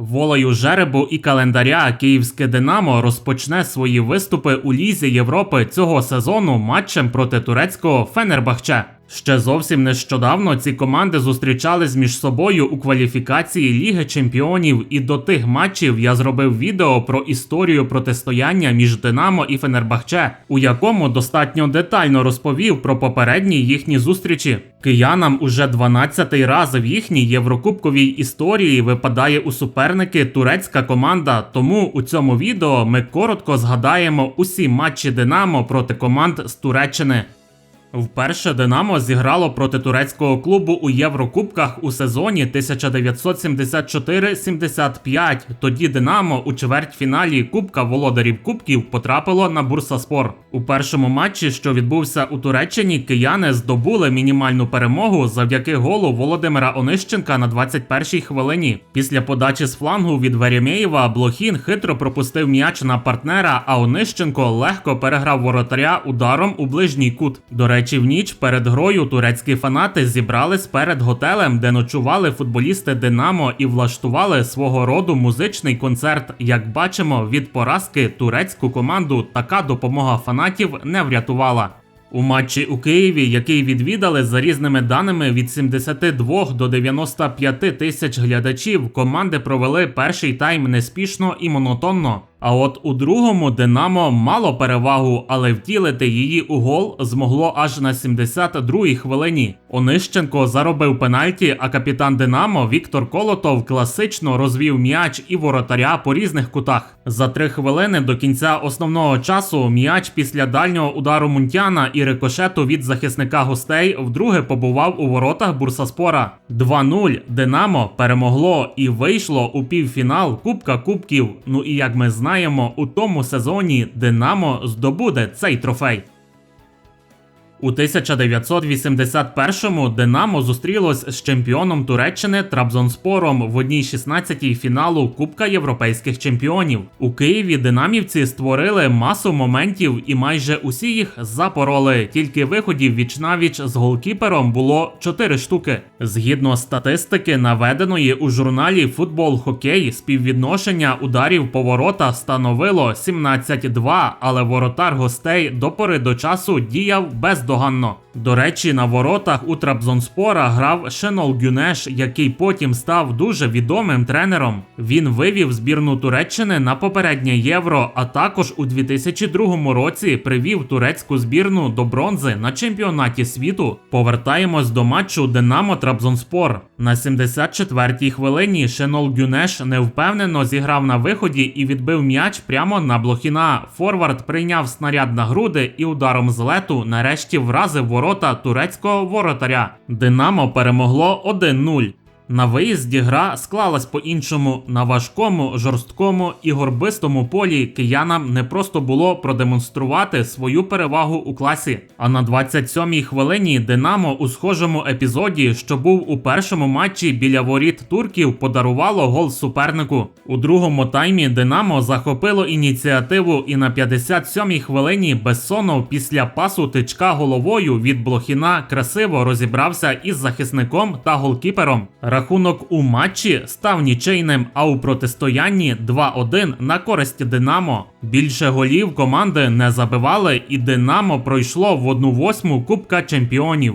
Волею жеребу і календаря київське Динамо розпочне свої виступи у Лізі Європи цього сезону матчем проти турецького Фенербахче. Ще зовсім нещодавно ці команди зустрічались між собою у кваліфікації Ліги Чемпіонів, і до тих матчів я зробив відео про історію протистояння між Динамо і Фенербахче, у якому достатньо детально розповів про попередні їхні зустрічі. Киянам уже 12-й раз в їхній єврокубковій історії випадає у суперники турецька команда. Тому у цьому відео ми коротко згадаємо усі матчі Динамо проти команд з Туреччини. Вперше Динамо зіграло проти турецького клубу у Єврокубках у сезоні 1974-75. Тоді Динамо у чвертьфіналі Кубка Володарів Кубків потрапило на Бурсаспор. У першому матчі, що відбувся у Туреччині, кияни здобули мінімальну перемогу завдяки голу Володимира Онищенка на 21-й хвилині. Після подачі з флангу від Веремєєва Блохін хитро пропустив м'яч на партнера, а Онищенко легко переграв воротаря ударом у ближній кут. До речі, в ніч перед грою турецькі фанати зібрались перед готелем, де ночували футболісти Динамо і влаштували свого роду музичний концерт. Як бачимо, від поразки турецьку команду така допомога фанатів не врятувала. У матчі у Києві, який відвідали за різними даними від 72 до 95 тисяч глядачів, команди провели перший тайм неспішно і монотонно. А от у другому Динамо мало перевагу, але втілити її у гол змогло аж на 72-й хвилині. Онищенко заробив пенальті, а капітан Динамо Віктор Колотов класично розвів м'яч і воротаря по різних кутах. За три хвилини до кінця основного часу м'яч після дальнього удару Мунтяна і рикошету від захисника гостей вдруге побував у воротах Бурсаспора. 2-0 Динамо перемогло і вийшло у півфінал Кубка Кубків. Ну і як ми знаємо, у тому сезоні Динамо здобуде цей трофей. У 1981-му Динамо зустрілось з чемпіоном Туреччини Трабзонспором в одній 16-й фіналу Кубка європейських чемпіонів. У Києві динамівці створили масу моментів і майже усі їх запороли. Тільки виходів вічнавіч з голкіпером було 4 штуки. Згідно статистики, наведеної у журналі Футбол Хокей, співвідношення ударів по ворота становило 17-2, але воротар гостей до пори до часу діяв ド反応 До речі, на воротах у Трабзонспора грав Шенол Гюнеш, який потім став дуже відомим тренером. Він вивів збірну Туреччини на попереднє євро, а також у 2002 році привів турецьку збірну до бронзи на чемпіонаті світу. Повертаємось до матчу Динамо Трабзонспор. На 74-й хвилині Шенол Гюнеш невпевнено зіграв на виході і відбив м'яч прямо на Блохіна. Форвард прийняв снаряд на груди і ударом з лету нарешті вразив ворота турецького воротаря. Динамо перемогло 1-0. На виїзді гра склалась по-іншому на важкому, жорсткому і горбистому полі киянам не просто було продемонструвати свою перевагу у класі. А на 27-й хвилині Динамо у схожому епізоді, що був у першому матчі біля воріт турків, подарувало гол супернику. У другому таймі Динамо захопило ініціативу і на 57-й хвилині Бессонов після пасу тичка головою від Блохіна красиво розібрався із захисником та голкіпером. Рахунок у матчі став нічийним, а у протистоянні 2-1 на користь Динамо. Більше голів команди не забивали, і Динамо пройшло в 1-8 Кубка Чемпіонів.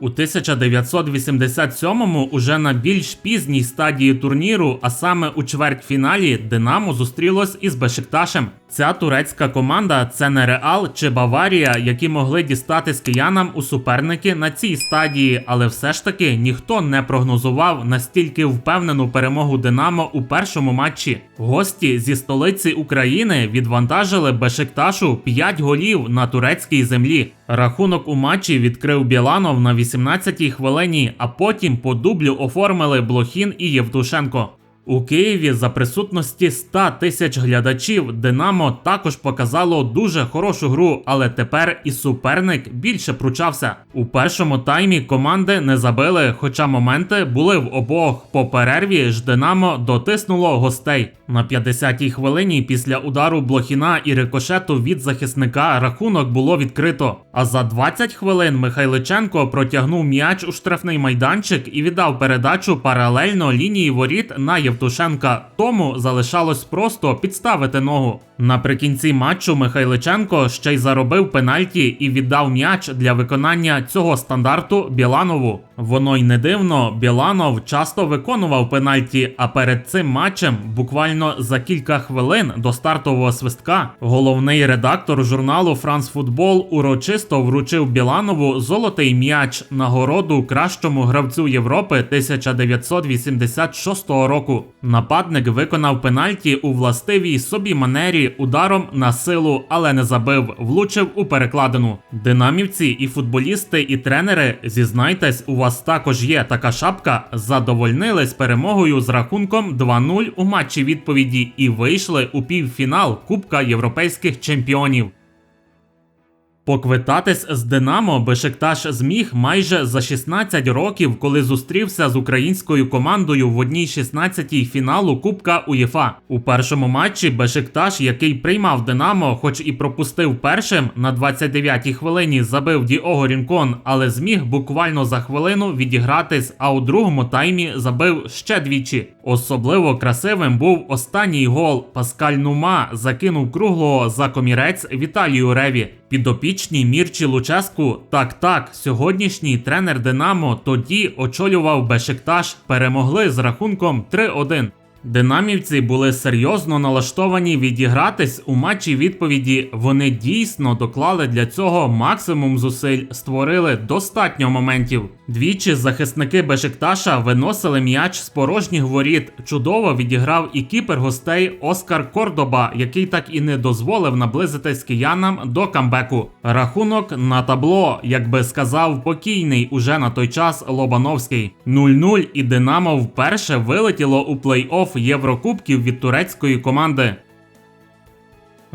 У 1987-му уже на більш пізній стадії турніру, а саме у чвертьфіналі, Динамо зустрілось із Бешикташем. Ця турецька команда це не Реал чи Баварія, які могли дістати з киянам у суперники на цій стадії, але все ж таки ніхто не прогнозував настільки впевнену перемогу Динамо у першому матчі. Гості зі столиці України відвантажили Бешикташу 5 голів на турецькій землі. Рахунок у матчі відкрив Біланов на 18-й хвилині, а потім по дублю оформили Блохін і Євтушенко. У Києві за присутності 100 тисяч глядачів Динамо також показало дуже хорошу гру, але тепер і суперник більше пручався. У першому таймі команди не забили, хоча моменти були в обох. По перерві ж Динамо дотиснуло гостей. На 50-й хвилині після удару Блохіна і рикошету від захисника рахунок було відкрито. А за 20 хвилин Михайличенко протягнув м'яч у штрафний майданчик і віддав передачу паралельно лінії воріт на Євтушенка. Тому залишалось просто підставити ногу. Наприкінці матчу Михайличенко ще й заробив пенальті і віддав м'яч для виконання цього стандарту Біланову. Воно й не дивно, Біланов часто виконував пенальті, а перед цим матчем, буквально за кілька хвилин до стартового свистка, головний редактор журналу Франс Футбол урочисто вручив Біланову золотий м'яч нагороду кращому гравцю Європи 1986 року. Нападник виконав пенальті у властивій собі манері ударом на силу, але не забив, влучив у перекладину. Динамівці і футболісти, і тренери, зізнайтесь, у вас також є така шапка. Задовольнились перемогою з рахунком 2-0 у матчі відповіді і вийшли у півфінал Кубка Європейських чемпіонів. Поквитатись з Динамо Бешикташ зміг майже за 16 років, коли зустрівся з українською командою в одній 16-й фіналу Кубка УЄФА. У першому матчі Бешикташ, який приймав Динамо, хоч і пропустив першим, на 29-й хвилині забив Діого Рінкон, але зміг буквально за хвилину відігратись, а у другому таймі забив ще двічі. Особливо красивим був останній гол. Паскаль Нума закинув круглого за комірець Віталію Реві. Підопічній Мірчі Луческу, так так, сьогоднішній тренер Динамо тоді очолював Бешикташ, перемогли з рахунком 3-1. Динамівці були серйозно налаштовані відігратись у матчі відповіді. Вони дійсно доклали для цього максимум зусиль, створили достатньо моментів. Двічі захисники Бешикташа виносили м'яч з порожніх воріт. Чудово відіграв і кіпер гостей Оскар Кордоба, який так і не дозволив наблизитись киянам до камбеку. Рахунок на табло, як би сказав покійний уже на той час Лобановський. 0-0 і Динамо вперше вилетіло у плей-офф Єврокубків від турецької команди.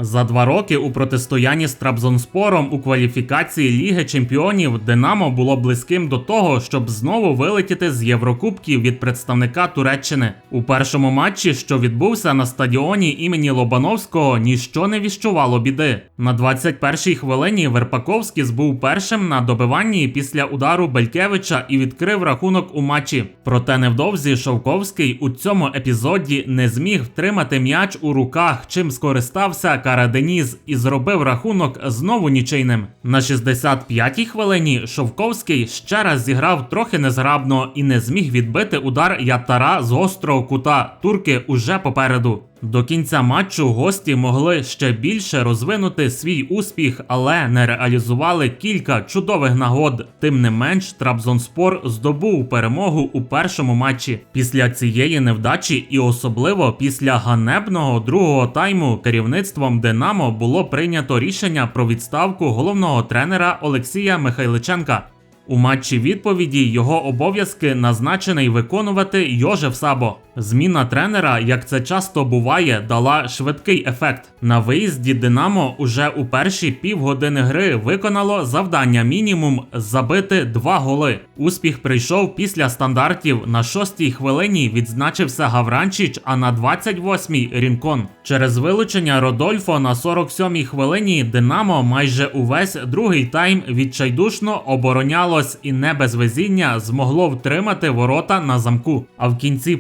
За два роки у протистоянні з Трабзонспором у кваліфікації Ліги Чемпіонів Динамо було близьким до того, щоб знову вилетіти з Єврокубків від представника Туреччини. У першому матчі, що відбувся на стадіоні імені Лобановського, ніщо не віщувало біди. На 21-й хвилині Верпаковський був першим на добиванні після удару Белькевича і відкрив рахунок у матчі. Проте невдовзі Шовковський у цьому епізоді не зміг втримати м'яч у руках, чим скористався Караденіс і зробив рахунок знову нічийним. На 65-й хвилині Шовковський ще раз зіграв трохи незграбно і не зміг відбити удар Ятара з гострого кута. Турки уже попереду. До кінця матчу гості могли ще більше розвинути свій успіх, але не реалізували кілька чудових нагод. Тим не менш, Трабзонспор здобув перемогу у першому матчі. Після цієї невдачі, і особливо після ганебного другого тайму, керівництвом Динамо було прийнято рішення про відставку головного тренера Олексія Михайличенка. У матчі відповіді його обов'язки назначений виконувати Йожев Сабо. Зміна тренера, як це часто буває, дала швидкий ефект. На виїзді Динамо уже у перші півгодини гри виконало завдання мінімум забити два голи. Успіх прийшов після стандартів. На шостій хвилині відзначився Гавранчич, а на 28-й Рінкон. Через вилучення Родольфо на 47-й хвилині Динамо майже увесь другий тайм відчайдушно оборонялось і не без везіння змогло втримати ворота на замку. А в кінці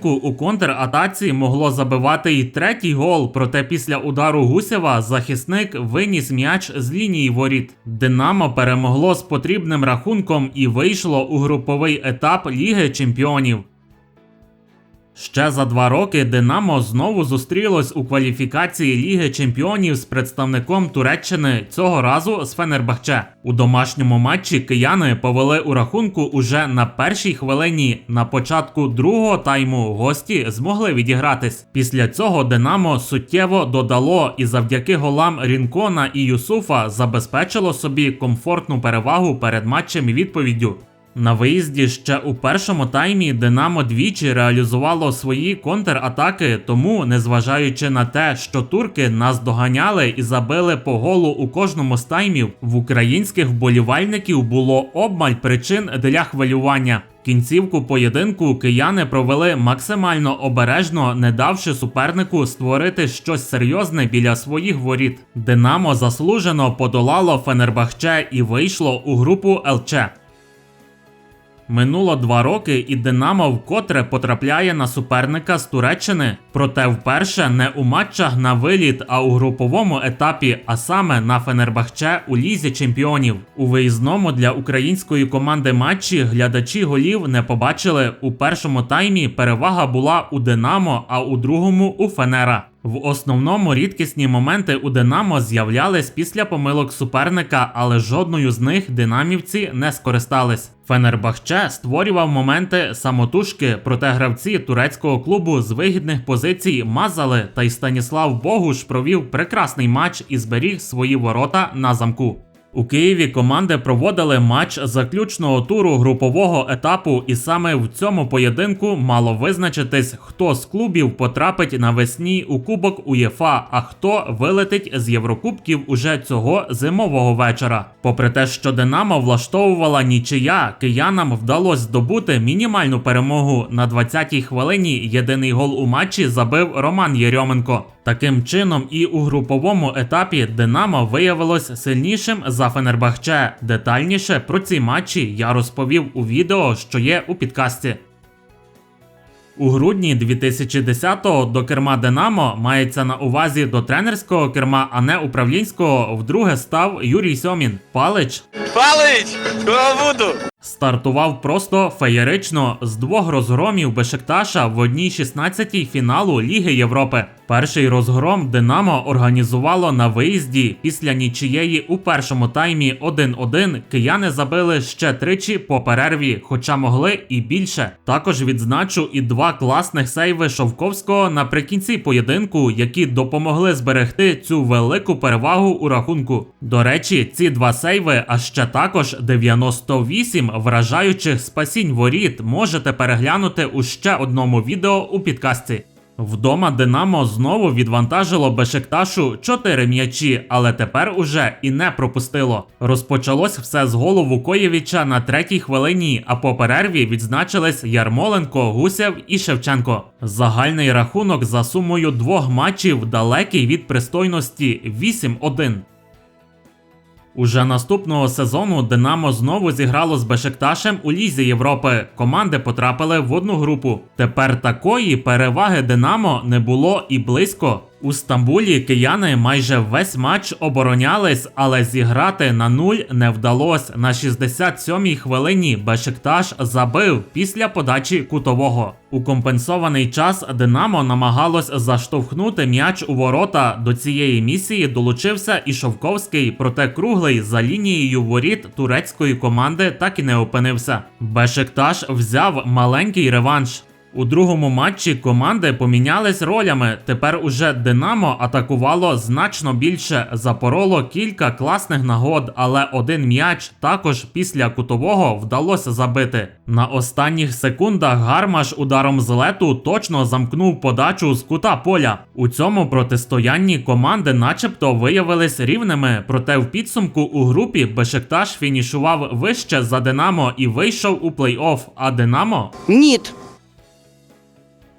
поєдинку у контратаці могло забивати і третій гол, проте після удару Гусєва захисник виніс м'яч з лінії воріт. Динамо перемогло з потрібним рахунком і вийшло у груповий етап Ліги Чемпіонів. Ще за два роки Динамо знову зустрілось у кваліфікації Ліги Чемпіонів з представником Туреччини цього разу з Фенербахче. У домашньому матчі кияни повели у рахунку уже на першій хвилині. На початку другого тайму гості змогли відігратись. Після цього Динамо суттєво додало і завдяки голам Рінкона і Юсуфа забезпечило собі комфортну перевагу перед матчем і відповіддю. На виїзді ще у першому таймі Динамо двічі реалізувало свої контратаки, тому, незважаючи на те, що турки нас доганяли і забили по голу у кожному з таймів, в українських вболівальників було обмаль причин для хвилювання. Кінцівку поєдинку кияни провели максимально обережно, не давши супернику створити щось серйозне біля своїх воріт. Динамо заслужено подолало Фенербахче і вийшло у групу ЛЧ. Минуло два роки, і Динамо вкотре потрапляє на суперника з Туреччини. Проте вперше не у матчах на виліт, а у груповому етапі, а саме на Фенербахче у лізі чемпіонів. У виїзному для української команди матчі глядачі голів не побачили. У першому таймі перевага була у Динамо, а у другому у Фенера. В основному рідкісні моменти у Динамо з'являлись після помилок суперника, але жодною з них динамівці не скористались. Фенербахче створював моменти самотужки, проте гравці турецького клубу з вигідних позицій мазали, та й Станіслав Богуш провів прекрасний матч і зберіг свої ворота на замку. У Києві команди проводили матч заключного туру групового етапу, і саме в цьому поєдинку мало визначитись, хто з клубів потрапить навесні у Кубок УЄФА, а хто вилетить з Єврокубків уже цього зимового вечора. Попри те, що Динамо влаштовувала нічия, киянам вдалося здобути мінімальну перемогу на 20-й хвилині. Єдиний гол у матчі забив Роман Єрьоменко. Таким чином, і у груповому етапі Динамо виявилось сильнішим за Фенербахче. Детальніше про ці матчі я розповів у відео, що є у підкасті. У грудні 2010-го до керма Динамо мається на увазі до тренерського керма, а не управлінського. Вдруге став Юрій Сьомін. Палич Палич! Буду? стартував просто феєрично з двох розгромів Бешикташа в одній 16-й фіналу Ліги Європи. Перший розгром Динамо організувало на виїзді після нічиєї у першому таймі 1-1. Кияни забили ще тричі по перерві, хоча могли і більше. Також відзначу і два класних сейви Шовковського наприкінці поєдинку, які допомогли зберегти цю велику перевагу у рахунку. До речі, ці два сейви, а ще також 98 вражаючих спасінь воріт можете переглянути у ще одному відео у підкасті. Вдома Динамо знову відвантажило Бешикташу 4 м'ячі, але тепер уже і не пропустило. Розпочалось все з голу Вукоєвіча на третій хвилині, а по перерві відзначились Ярмоленко, Гусєв і Шевченко. Загальний рахунок за сумою двох матчів далекий від пристойності 8-1. Уже наступного сезону Динамо знову зіграло з Бешикташем у Лізі Європи. Команди потрапили в одну групу. Тепер такої переваги Динамо не було і близько. У Стамбулі кияни майже весь матч оборонялись, але зіграти на нуль не вдалося. На 67-й хвилині Бешикташ забив після подачі кутового. У компенсований час Динамо намагалось заштовхнути м'яч у ворота. До цієї місії долучився і Шовковський, проте круглий за лінією воріт турецької команди так і не опинився. Бешикташ взяв маленький реванш. У другому матчі команди помінялись ролями. Тепер уже Динамо атакувало значно більше, запороло кілька класних нагод, але один м'яч також після кутового вдалося забити. На останніх секундах Гармаш ударом з лету точно замкнув подачу з кута поля. У цьому протистоянні команди, начебто, виявились рівними. Проте в підсумку у групі Бешикташ фінішував вище за Динамо і вийшов у плей-офф. А Динамо Нет.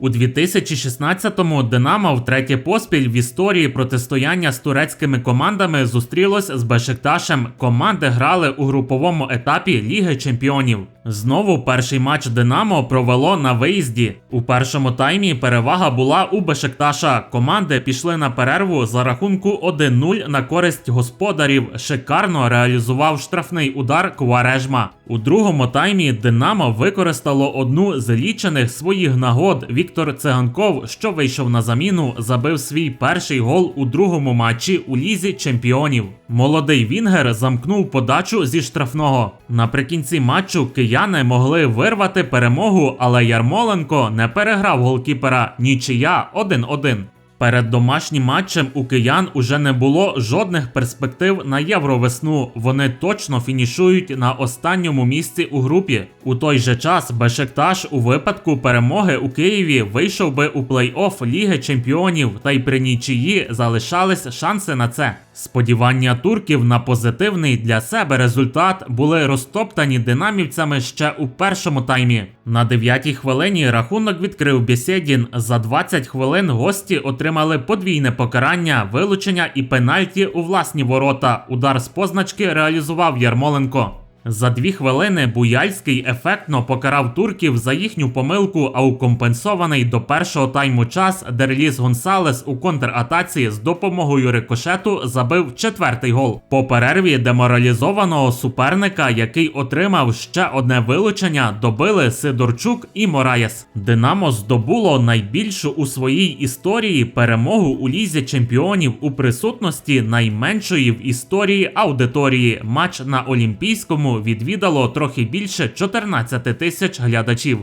У 2016-му Динамо втретє поспіль в історії протистояння з турецькими командами зустрілось з Бешикташем. Команди грали у груповому етапі Ліги Чемпіонів. Знову перший матч Динамо провело на виїзді. У першому таймі перевага була у Бешикташа. Команди пішли на перерву за рахунку 1-0 на користь господарів. Шикарно реалізував штрафний удар Кварежма. У другому таймі Динамо використало одну з лічених своїх нагод. Віктор Циганков, що вийшов на заміну, забив свій перший гол у другому матчі у лізі чемпіонів. Молодий Вінгер замкнув подачу зі штрафного. Наприкінці матчу кияни могли вирвати перемогу, але Ярмоленко не переграв голкіпера. Нічия 1-1. Перед домашнім матчем у киян уже не було жодних перспектив на євровесну. Вони точно фінішують на останньому місці у групі. У той же час Бешикташ у випадку перемоги у Києві вийшов би у плей-офф Ліги Чемпіонів, та й при нічиї залишались шанси на це. Сподівання турків на позитивний для себе результат були розтоптані динамівцями ще у першому таймі. На 9-й хвилині рахунок відкрив Бєсєдін. За 20 хвилин гості отримали подвійне покарання, вилучення і пенальті у власні ворота. Удар з позначки реалізував Ярмоленко. За дві хвилини Буяльський ефектно покарав турків за їхню помилку, а у компенсований до першого тайму час Дерліс Гонсалес у контратаці з допомогою рикошету забив четвертий гол. По перерві деморалізованого суперника, який отримав ще одне вилучення, добили Сидорчук і Мораєс. Динамо здобуло найбільшу у своїй історії перемогу у лізі чемпіонів у присутності найменшої в історії аудиторії. Матч на Олімпійському відвідало трохи більше 14 тисяч глядачів.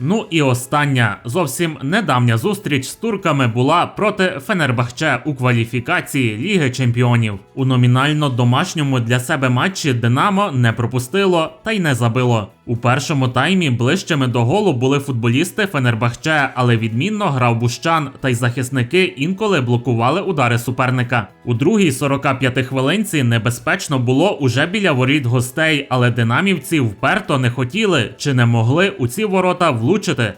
Ну і остання зовсім недавня зустріч з турками була проти Фенербахче у кваліфікації Ліги Чемпіонів. У номінально домашньому для себе матчі Динамо не пропустило та й не забило. У першому таймі ближчими до голу були футболісти Фенербахче, але відмінно грав Бущан, та й захисники інколи блокували удари суперника. У другій 45 хвилинці небезпечно було уже біля воріт гостей, але динамівці вперто не хотіли чи не могли у ці ворота влучити.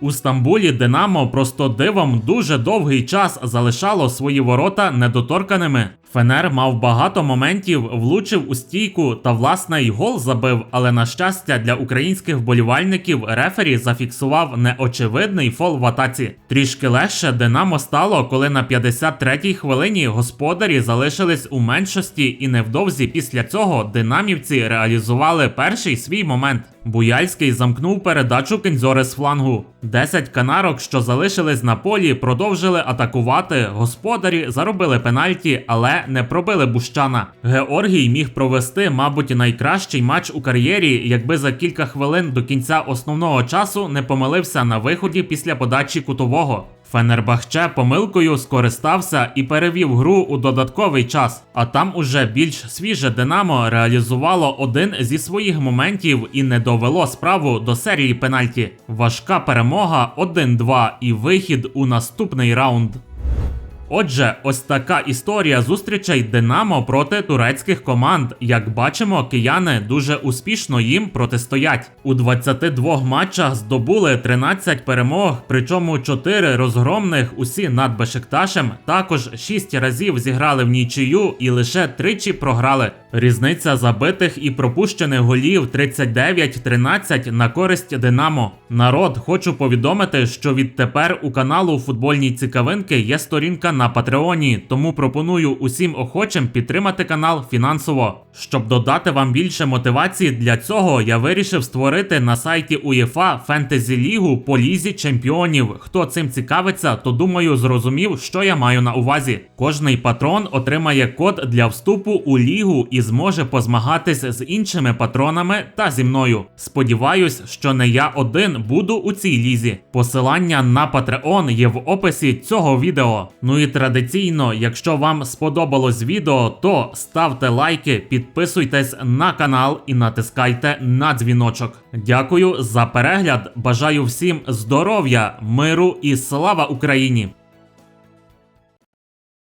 У Стамбулі Динамо просто дивом дуже довгий час залишало свої ворота недоторканими. Фенер мав багато моментів, влучив у стійку та власне й гол забив, але на щастя для українських вболівальників рефері зафіксував неочевидний фол в атаці. Трішки легше Динамо стало, коли на 53-й хвилині господарі залишились у меншості, і невдовзі після цього динамівці реалізували перший свій момент. Буяльський замкнув передачу Кензьори з флангу. Десять канарок, що залишились на полі, продовжили атакувати. Господарі заробили пенальті, але не пробили Бущана. Георгій міг провести, мабуть, найкращий матч у кар'єрі, якби за кілька хвилин до кінця основного часу не помилився на виході після подачі кутового. Фенербахче помилкою скористався і перевів гру у додатковий час. А там уже більш свіже Динамо реалізувало один зі своїх моментів і не довело справу до серії пенальті. Важка перемога 1-2 і вихід у наступний раунд. Отже, ось така історія зустрічей Динамо проти турецьких команд. Як бачимо, кияни дуже успішно їм протистоять. У 22 матчах здобули 13 перемог, причому 4 розгромних усі над Бешикташем. Також 6 разів зіграли в нічию і лише тричі програли. Різниця забитих і пропущених голів 39-13 на користь Динамо. Народ, хочу повідомити, що відтепер у каналу Футбольні цікавинки є сторінка на Патреоні, тому пропоную усім охочим підтримати канал фінансово. Щоб додати вам більше мотивації для цього, я вирішив створити на сайті УЄФА фентезі лігу по лізі чемпіонів. Хто цим цікавиться, то думаю, зрозумів, що я маю на увазі. Кожний патрон отримає код для вступу у лігу і зможе позмагатись з іншими патронами та зі мною. Сподіваюсь, що не я один буду у цій лізі. Посилання на Patreon є в описі цього відео. Ну і традиційно, якщо вам сподобалось відео, то ставте лайки, підписуйтесь на канал і натискайте на дзвіночок. Дякую за перегляд. Бажаю всім здоров'я, миру і слава Україні!